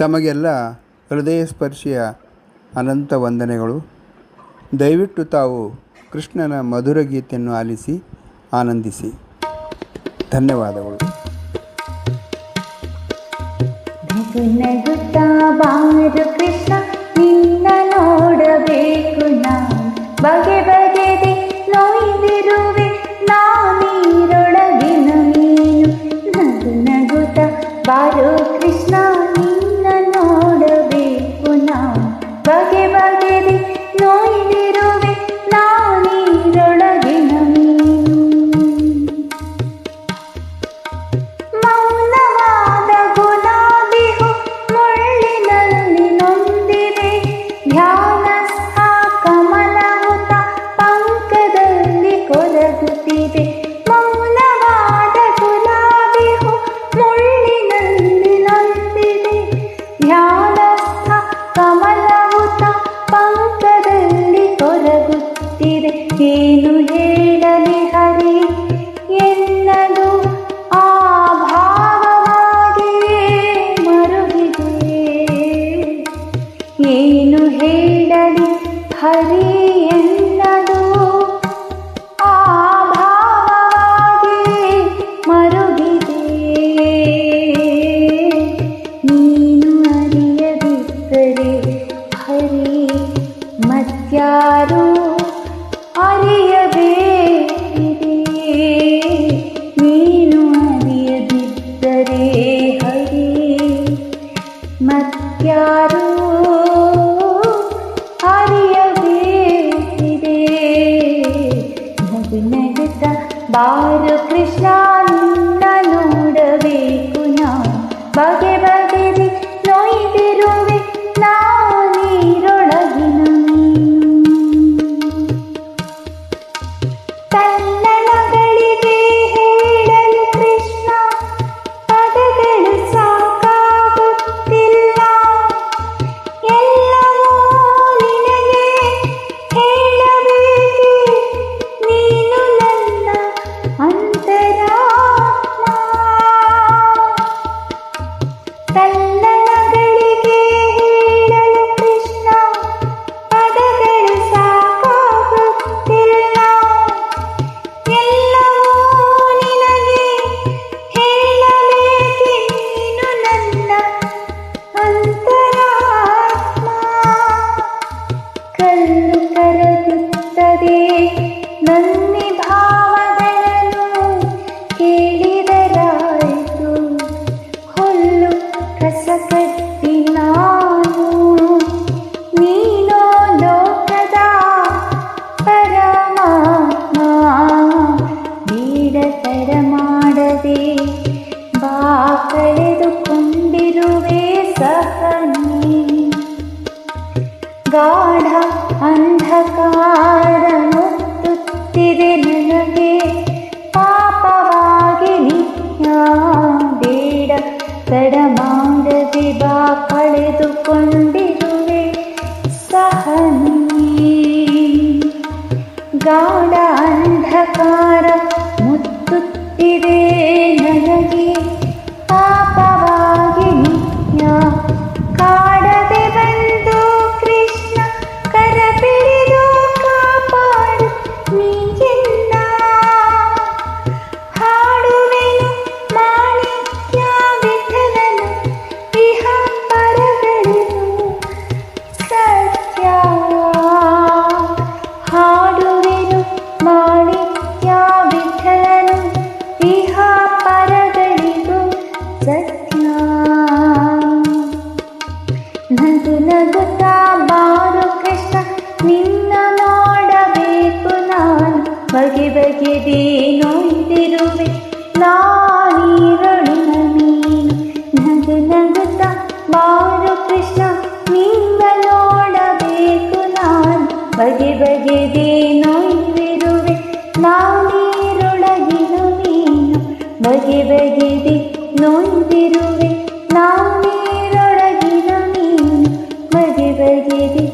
ತಮಗೆಲ್ಲ ಹೃದಯ ಸ್ಪರ್ಶಿಯ ಅನಂತ ವಂದನೆಗಳು. ದಯವಿಟ್ಟು ತಾವು ಕೃಷ್ಣನ ಮಧುರ ಗೀತೆಯನ್ನು ಆಲಿಸಿ ಆನಂದಿಸಿ. ಧನ್ಯವಾದಗಳು. ಕೃಷ್ಣ. ಕೇನು ಹೇ காட ನಿನ್ನ ಮಾಡಬೇಕು ನಾನು. ಬಗೆ ಬಗೆದೇ ನೋಯ್ದಿರುವೆ ನಾನಿರಳು ನೀನು ನಗು ನಗುತ್ತ ಬಾರು ಕೃಷ್ಣ. ನಿನ್ನ ನೋಡಬೇಕು ನಾನು. ಬಗೆ ಬಗೆದೇ ನೋಯ್ದಿರುವೆ ನಾನೀರೊಳಗಿನ ನೀನು. ಬಗೆ ಬಗೆದೆ ನೋಯ್ದಿರುವೆ ನಾನೀರೊಳಗಿನ ನೀನು. ಬಗೆ ಬಗೆದೆ